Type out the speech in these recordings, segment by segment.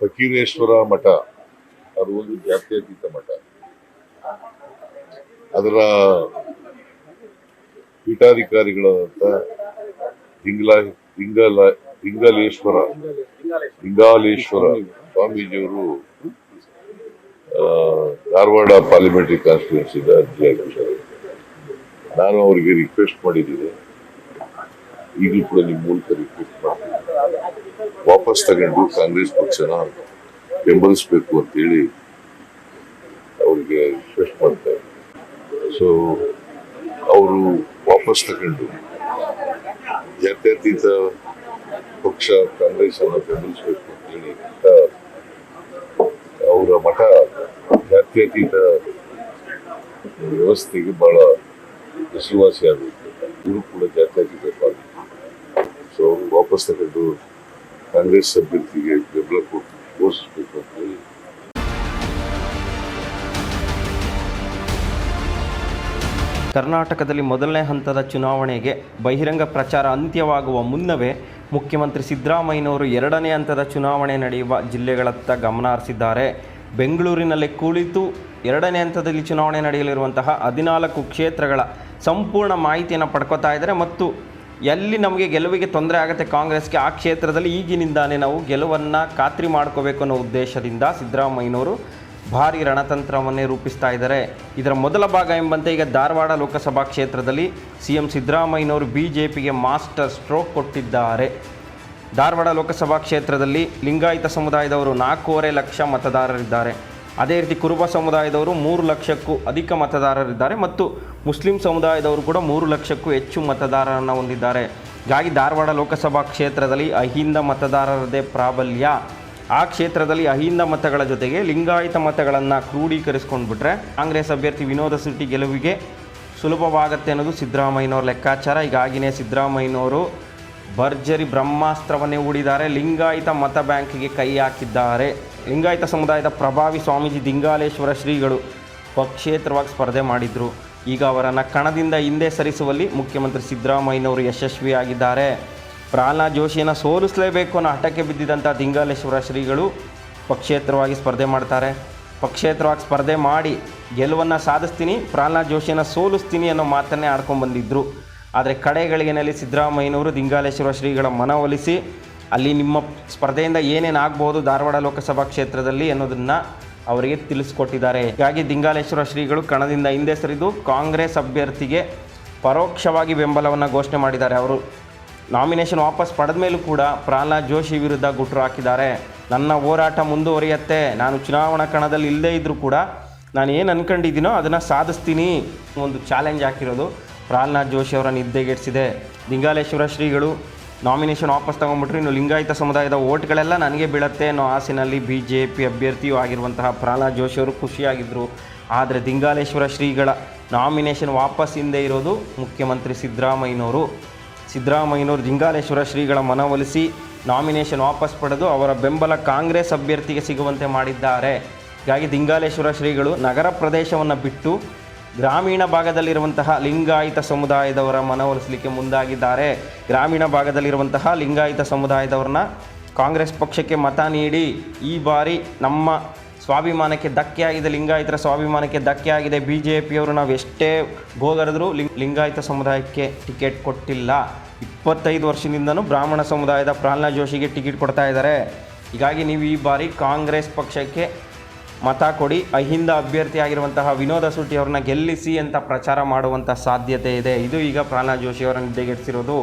ಫಕೀರೇಶ್ವರ ಮಠ, ಅದು ಒಂದು ಜಾತ್ಯತೀತ ಮಠ. ಅದರ ಪೀಠಾಧಿಕಾರಿಗಳಾದಂಥ ದಿಂಗ್ಲ, ದಿಂಗಲ, ದಿಂಗಲೇಶ್ವರ ಲಿಂಗಾಲೇಶ್ವರ ಸ್ವಾಮೀಜಿಯವರು ಧಾರವಾಡ ಪಾರ್ಲಿಮೆಂಟರಿ ಕಾನ್ಸ್ಟಿಟ್ಯೂನ್ಸಿದ ಅರ್ಜಿ ಹಾಕಿದ್ದಾರೆ ನಾನು ಅವರಿಗೆ ರಿಕ್ವೆಸ್ಟ್ ಮಾಡಿದ್ದೀನಿ. ಈಗಲೂ ಕೂಡ ನಿಮ್ಮ ಮೂಲಕ ರಿಕ್ವೆಸ್ಟ್ ಮಾಡ್ತೀನಿ. ವಾಪಸ್ ತಗೊಂಡು ಕಾಂಗ್ರೆಸ್ ಪಕ್ಷನ ಬೆಂಬಲಿಸಬೇಕು ಅಂತೇಳಿ ಅವರಿಗೆ ರಿಕ್ವೆಸ್ಟ್ ಮಾಡ್ತಾರೆ ಸೊ ಅವರು ವಾಪಸ್ ತಗೊಂಡು ಜಾತ್ಯತೀತ ಪಕ್ಷ ಕಾಂಗ್ರೆಸ್ ಅನ್ನು ಬೆಂಬಲಿಸಬೇಕು ಅಂತೇಳಿ ಅಂತ ಅವರ ಮಠ ಜಾತ್ಯತೀತ ವ್ಯವಸ್ಥೆಗೆ ಬಹಳ ಹೆಸರುವಾಸಿ ಆಗುತ್ತೆ ಇವರು ಕೂಡ ಜಾತ್ಯತೀತ ಪಾರ್ಟಿ ಸೊ ಅವರು ವಾಪಸ್ ತಗೊಂಡು ಕಾಂಗ್ರೆಸ್ ಅಭ್ಯರ್ಥಿಗೆ ಬೆಂಬಲ ಕೊಟ್ಟು ಘೋಷಿಸಬೇಕು ಅಂತ ಕರ್ನಾಟಕದಲ್ಲಿ ಮೊದಲನೇ ಹಂತದ ಚುನಾವಣೆಗೆ ಬಹಿರಂಗ ಪ್ರಚಾರ ಅಂತ್ಯವಾಗುವ ಮುನ್ನವೇ ಮುಖ್ಯಮಂತ್ರಿ ಸಿದ್ದರಾಮಯ್ಯನವರು ಎರಡನೇ ಹಂತದ ಚುನಾವಣೆ ನಡೆಯುವ ಜಿಲ್ಲೆಗಳತ್ತ ಗಮನ ಹರಿಸಿದ್ದಾರೆ ಬೆಂಗಳೂರಿನಲ್ಲಿ ಕುಳಿತು ಎರಡನೇ ಹಂತದಲ್ಲಿ ಚುನಾವಣೆ ನಡೆಯಲಿರುವಂತಹ ಹದಿನಾಲ್ಕು ಕ್ಷೇತ್ರಗಳ ಸಂಪೂರ್ಣ ಮಾಹಿತಿಯನ್ನು ಪಡ್ಕೋತಾ ಇದ್ದಾರೆ ಮತ್ತು ಎಲ್ಲಿ ನಮಗೆ ಗೆಲುವಿಗೆ ತೊಂದರೆ ಆಗುತ್ತೆ ಕಾಂಗ್ರೆಸ್ಗೆ, ಆ ಕ್ಷೇತ್ರದಲ್ಲಿ ಈಗಿನಿಂದಾನೇ ನಾವು ಗೆಲುವನ್ನು ಖಾತ್ರಿ ಮಾಡ್ಕೋಬೇಕು ಅನ್ನೋ ಉದ್ದೇಶದಿಂದ ಸಿದ್ದರಾಮಯ್ಯನವರು ಭಾರಿ ರಣತಂತ್ರವನ್ನೇ ರೂಪಿಸ್ತಾ ಇದ್ದಾರೆ. ಇದರ ಮೊದಲ ಭಾಗ ಎಂಬಂತೆ ಈಗ ಧಾರವಾಡ ಲೋಕಸಭಾ ಕ್ಷೇತ್ರದಲ್ಲಿ ಸಿ ಎಂ ಸಿದ್ದರಾಮಯ್ಯನವರು ಬಿ ಜೆ ಪಿಗೆ ಮಾಸ್ಟರ್ ಸ್ಟ್ರೋಕ್ ಕೊಟ್ಟಿದ್ದಾರೆ. ಧಾರವಾಡ ಲೋಕಸಭಾ ಕ್ಷೇತ್ರದಲ್ಲಿ ಲಿಂಗಾಯತ ಸಮುದಾಯದವರು ನಾಲ್ಕೂವರೆ ಲಕ್ಷ ಮತದಾರರಿದ್ದಾರೆ. ಅದೇ ರೀತಿ ಕುರುಬ ಸಮುದಾಯದವರು ಮೂರು ಲಕ್ಷಕ್ಕೂ ಅಧಿಕ ಮತದಾರರಿದ್ದಾರೆ ಮತ್ತು ಮುಸ್ಲಿಂ ಸಮುದಾಯದವರು ಕೂಡ ಮೂರು ಲಕ್ಷಕ್ಕೂ ಹೆಚ್ಚು ಮತದಾರರನ್ನು ಹೊಂದಿದ್ದಾರೆ. ಹೀಗಾಗಿ ಧಾರವಾಡ ಲೋಕಸಭಾ ಕ್ಷೇತ್ರದಲ್ಲಿ ಅಹಿಂದ ಮತದಾರರದೇ ಪ್ರಾಬಲ್ಯ. ಆ ಕ್ಷೇತ್ರದಲ್ಲಿ ಅಹಿಂದ ಮತಗಳ ಜೊತೆಗೆ ಲಿಂಗಾಯತ ಮತಗಳನ್ನು ಕ್ರೋಢೀಕರಿಸ್ಕೊಂಡ್ಬಿಟ್ರೆ ಕಾಂಗ್ರೆಸ್ ಅಭ್ಯರ್ಥಿ ವಿನೋದ ಸುಟ್ಟಿ ಗೆಲುವಿಗೆ ಸುಲಭವಾಗತ್ತೆ ಅನ್ನೋದು ಸಿದ್ದರಾಮಯ್ಯನವ್ರ ಲೆಕ್ಕಾಚಾರ. ಈಗಾಗಿನೇ ಸಿದ್ದರಾಮಯ್ಯನವರು ಭರ್ಜರಿ ಬ್ರಹ್ಮಾಸ್ತ್ರವನ್ನೇ ಹೂಡಿದ್ದಾರೆ. ಲಿಂಗಾಯತ ಮತ ಬ್ಯಾಂಕಿಗೆ ಕೈ ಹಾಕಿದ್ದಾರೆ. ಲಿಂಗಾಯತ ಸಮುದಾಯದ ಪ್ರಭಾವಿ ಸ್ವಾಮೀಜಿ ದಿಂಗಾಲೇಶ್ವರ ಶ್ರೀಗಳು ಪಕ್ಷೇತರವಾಗಿ ಸ್ಪರ್ಧೆ ಮಾಡಿದರು. ಈಗ ಅವರನ್ನು ಕಣದಿಂದ ಹಿಂದೆ ಸರಿಸುವಲ್ಲಿ ಮುಖ್ಯಮಂತ್ರಿ ಸಿದ್ದರಾಮಯ್ಯನವರು ಯಶಸ್ವಿಯಾಗಿದ್ದಾರೆ. ಪ್ರಹ್ಲಾದ್ ಜೋಶಿಯನ್ನು ಸೋಲಿಸಲೇಬೇಕು ಅನ್ನೋ ಹಠಕ್ಕೆ ಬಿದ್ದಿದ್ದಂಥ ದಿಂಗಾಲೇಶ್ವರ ಶ್ರೀಗಳು ಪಕ್ಷೇತರವಾಗಿ ಸ್ಪರ್ಧೆ ಮಾಡ್ತಾರೆ. ಪಕ್ಷೇತರವಾಗಿ ಸ್ಪರ್ಧೆ ಮಾಡಿ ಗೆಲುವನ್ನು ಸಾಧಿಸ್ತೀನಿ ಪ್ರಹ್ಲಾದ್ ಜೋಶಿಯನ್ನು ಸೋಲಿಸ್ತೀನಿ ಅನ್ನೋ ಮಾತನ್ನೇ ಆಡ್ಕೊಂಡು ಬಂದಿದ್ದರು ಆದರೆ ಕಡೆಗಳಿಗೆನಲ್ಲಿ ಸಿದ್ದರಾಮಯ್ಯನವರು ದಿಂಗಾಲೇಶ್ವರ ಶ್ರೀಗಳ ಮನವೊಲಿಸಿ ಅಲ್ಲಿ ನಿಮ್ಮ ಸ್ಪರ್ಧೆಯಿಂದ ಏನೇನು ಆಗ್ಬೋದು ಧಾರವಾಡ ಲೋಕಸಭಾ ಕ್ಷೇತ್ರದಲ್ಲಿ ಅನ್ನೋದನ್ನು ಅವರಿಗೆ ತಿಳಿಸ್ಕೊಟ್ಟಿದ್ದಾರೆ. ಹೀಗಾಗಿ ದಿಂಗಾಲೇಶ್ವರ ಶ್ರೀಗಳು ಕಣದಿಂದ ಹಿಂದೆ ಸರಿದು ಕಾಂಗ್ರೆಸ್ ಅಭ್ಯರ್ಥಿಗೆ ಪರೋಕ್ಷವಾಗಿ ಬೆಂಬಲವನ್ನು ಘೋಷಣೆ ಮಾಡಿದ್ದಾರೆ. ಅವರು ನಾಮಿನೇಷನ್ ವಾಪಸ್ ಪಡೆದ ಮೇಲೂ ಕೂಡ ಪ್ರಹ್ಲಾದ್ ಜೋಶಿ ವಿರುದ್ಧ ಗುಟ್ರು ಹಾಕಿದ್ದಾರೆ. ನನ್ನ ಹೋರಾಟ ಮುಂದುವರಿಯತ್ತೆ. ನಾನು ಚುನಾವಣಾ ಕಣದಲ್ಲಿ ಇಲ್ಲದೇ ಇದ್ದರೂ ಕೂಡ ನಾನು ಏನು ಅನ್ಕೊಂಡಿದ್ದೀನೋ ಅದನ್ನು ಸಾಧಿಸ್ತೀನಿ ಒಂದು ಚಾಲೆಂಜ್ ಹಾಕಿರೋದು ಪ್ರಹ್ಲಾದ್ ಜೋಶಿ ಅವರ ನಿದ್ದೆಗೆಡಿಸಿದೆ. ದಿಂಗಾಲೇಶ್ವರ ಶ್ರೀಗಳು ನಾಮಿನೇಷನ್ ವಾಪಸ್ ತಗೊಂಡ್ಬಿಟ್ರು ಇನ್ನು ಲಿಂಗಾಯತ ಸಮುದಾಯದ ಓಟ್ಗಳೆಲ್ಲ ನನಗೆ ಬೀಳತ್ತೆ ಅನ್ನೋ ಆಸಿನಲ್ಲಿ ಬಿ ಜೆ ಪಿ ಅಭ್ಯರ್ಥಿಯೂ ಆಗಿರುವಂತಹ ಪ್ರಹ್ಲಾದ್ ಜೋಶಿ ಅವರು ಖುಷಿಯಾಗಿದ್ದರು ಆದರೆ ದಿಂಗಾಲೇಶ್ವರ ಶ್ರೀಗಳ ನಾಮಿನೇಷನ್ ವಾಪಸ್ ಹಿಂದೆ ಇರೋದು ಮುಖ್ಯಮಂತ್ರಿ ಸಿದ್ದರಾಮಯ್ಯನವರು. ಸಿದ್ದರಾಮಯ್ಯನವರು ದಿಂಗಾಲೇಶ್ವರ ಶ್ರೀಗಳ ಮನವೊಲಿಸಿ ನಾಮಿನೇಷನ್ ವಾಪಸ್ ಪಡೆದು ಅವರ ಬೆಂಬಲ ಕಾಂಗ್ರೆಸ್ ಅಭ್ಯರ್ಥಿಗೆ ಸಿಗುವಂತೆ ಮಾಡಿದ್ದಾರೆ. ಹೀಗಾಗಿ ದಿಂಗಾಲೇಶ್ವರ ಶ್ರೀಗಳು ನಗರ ಪ್ರದೇಶವನ್ನು ಬಿಟ್ಟು ಗ್ರಾಮೀಣ ಭಾಗದಲ್ಲಿರುವಂತಹ ಲಿಂಗಾಯತ ಸಮುದಾಯದವರ ಮನವೊಲಿಸಲಿಕ್ಕೆ ಮುಂದಾಗಿದ್ದಾರೆ. ಗ್ರಾಮೀಣ ಭಾಗದಲ್ಲಿರುವಂತಹ ಲಿಂಗಾಯತ ಸಮುದಾಯದವ್ರನ್ನ ಕಾಂಗ್ರೆಸ್ ಪಕ್ಷಕ್ಕೆ ಮತ ನೀಡಿ ಈ ಬಾರಿ ನಮ್ಮ ಸ್ವಾಭಿಮಾನಕ್ಕೆ ಧಕ್ಕೆ ಆಗಿದೆ ಲಿಂಗಾಯತರ ಸ್ವಾಭಿಮಾನಕ್ಕೆ ಧಕ್ಕೆ ಆಗಿದೆ ಬಿ ಜೆ ಪಿಯವರು ನಾವು ಎಷ್ಟೇ ಗೋಗರೆದ್ರು ಲಿಂಗ್ ಲಿಂಗಾಯತ ಸಮುದಾಯಕ್ಕೆ ಟಿಕೆಟ್ ಕೊಟ್ಟಿಲ್ಲ. ಇಪ್ಪತ್ತೈದು ವರ್ಷದಿಂದನೂ ಬ್ರಾಹ್ಮಣ ಸಮುದಾಯದ ಪ್ರಹ್ಲಾದ್ ಜೋಶಿಗೆ ಟಿಕೆಟ್ ಕೊಡ್ತಾ ಇದ್ದಾರೆ. ಹೀಗಾಗಿ ನೀವು ಈ ಬಾರಿ ಕಾಂಗ್ರೆಸ್ ಪಕ್ಷಕ್ಕೆ ಮತ ಕೊಡಿ. ಅಹಿಂದ ಅಭ್ಯರ್ಥಿಯಾಗಿರುವಂತಹ ವಿನೋದ ಸುಟ್ಟಿ ಅವ್ರನ್ನ ಗೆಲ್ಲಿಸಿ ಅಂತ ಪ್ರಚಾರ ಮಾಡುವಂಥ ಸಾಧ್ಯತೆ ಇದೆ. ಇದು ಈಗ ಪ್ರಹ್ಲಾದ್ ಜೋಶಿ ಅವರ ನಿದ್ದೆಗೆಡಿಸಿರೋದು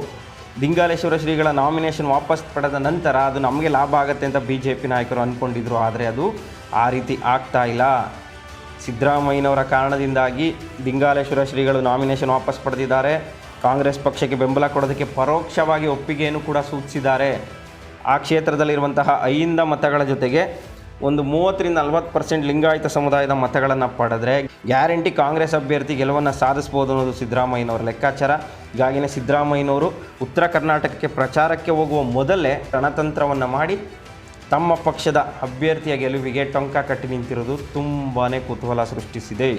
ದಿಂಗಾಲೇಶ್ವರ ಶ್ರೀಗಳ ನಾಮಿನೇಷನ್ ವಾಪಸ್ ಪಡೆದ ನಂತರ ಅದು ನಮಗೆ ಲಾಭ ಆಗುತ್ತೆ ಅಂತ ಬಿ ಜೆ ಪಿ ನಾಯಕರು ಅಂದ್ಕೊಂಡಿದ್ರು ಆದರೆ ಅದು ಆ ರೀತಿ ಆಗ್ತಾ ಇಲ್ಲ. ಸಿದ್ದರಾಮಯ್ಯನವರ ಕಾರಣದಿಂದಾಗಿ ದಿಂಗಾಲೇಶ್ವರ ಶ್ರೀಗಳು ನಾಮಿನೇಷನ್ ವಾಪಸ್ ಪಡೆದಿದ್ದಾರೆ. ಕಾಂಗ್ರೆಸ್ ಪಕ್ಷಕ್ಕೆ ಬೆಂಬಲ ಕೊಡೋದಕ್ಕೆ ಪರೋಕ್ಷವಾಗಿ ಒಪ್ಪಿಗೆಯನ್ನು ಕೂಡ ಸೂಚಿಸಿದ್ದಾರೆ. ಆ ಕ್ಷೇತ್ರದಲ್ಲಿರುವಂತಹ ಐಯಿಂದ ಮತಗಳ ಜೊತೆಗೆ ಒಂದು ಮೂವತ್ತರಿಂದ ನಲ್ವತ್ತು ಪರ್ಸೆಂಟ್ ಲಿಂಗಾಯತ ಸಮುದಾಯದ ಮತಗಳನ್ನು ಪಡೆದ್ರೆ ಗ್ಯಾರಂಟಿ ಕಾಂಗ್ರೆಸ್ ಅಭ್ಯರ್ಥಿ ಗೆಲುವನ್ನು ಸಾಧಿಸ್ಬೋದು ಅನ್ನೋದು ಸಿದ್ದರಾಮಯ್ಯನವರ ಲೆಕ್ಕಾಚಾರ. ಹೀಗಾಗಿನೇ ಸಿದ್ದರಾಮಯ್ಯನವರು ಉತ್ತರ ಕರ್ನಾಟಕಕ್ಕೆ ಪ್ರಚಾರಕ್ಕೆ ಹೋಗುವ ಮೊದಲೇ ರಣತಂತ್ರವನ್ನು ಮಾಡಿ ತಮ್ಮ ಪಕ್ಷದ ಅಭ್ಯರ್ಥಿಯ ಗೆಲುವಿಗೆ ಟೊಂಕ ಕಟ್ಟಿ ನಿಂತಿರೋದು ತುಂಬಾ ಕುತೂಹಲ ಸೃಷ್ಟಿಸಿದೆ.